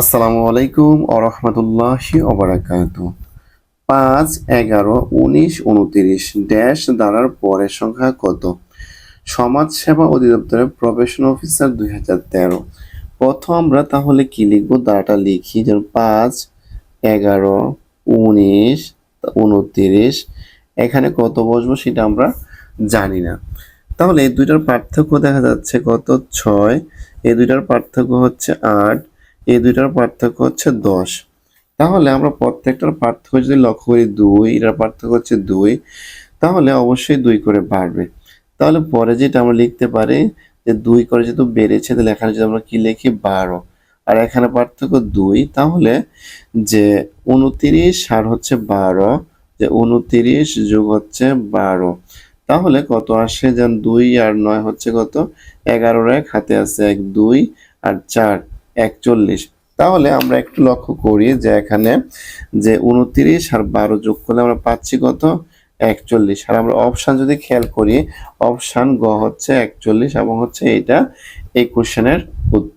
আসসালামু আলাইকুম আরহামতুল্লাহি অবরাকাত পাঁচ এগারো উনিশ উনতিরিশ ড্যাশ দ্বারার পরের সংখ্যা কত? সমাজ সেবা অধিদপ্তরের প্রফেশন অফিসার দুই হাজার তেরো। প্রথম আমরা তাহলে কি লিখব? দ্বারাটা লিখি, যেমন পাঁচ এগারো উনিশ উনতিরিশ। এখানে কত বসবো সেটা আমরা জানি না। তাহলে এই দুইটার পার্থক্য দেখা যাচ্ছে কত? ছয়। এই দুইটার পার্থক্য হচ্ছে আট। এই দুইটার পার্থক্য হচ্ছে দশ। তাহলে আমরা প্রত্যেকটার পার্থক্য যদি লক্ষ্য করি দুই, এটার পার্থক্য হচ্ছে দুই, তাহলে অবশ্যই দুই করে বাড়বে। তাহলে পরে যেটা আমরা লিখতে পারি যে দুই করে যেহেতু বেড়েছে, তাহলে এখানে যদি আমরা কি লিখি? বারো। আর এখানে পার্থক্য দুই, তাহলে যে উনতিরিশ আর হচ্ছে বারো, যে উনতিরিশ যোগ হচ্ছে বারো। তাহলে কত আসে? যেন দুই আর নয় হচ্ছে কত? এগারোর এক, হাতে আছে এক, দুই আর চার। একচল্লিশ। তাহলে আমরা একটু লক্ষ্য করি যে এখানে যে উনত্রিশ আর বারো যোগ করলে আমরা পাচ্ছি কত? একচল্লিশ। আর আমরা অপশান যদি খেয়াল করি অপশান গ হচ্ছে একচল্লিশ এবং হচ্ছে এটা এই কোশ্চেনের উত্তর।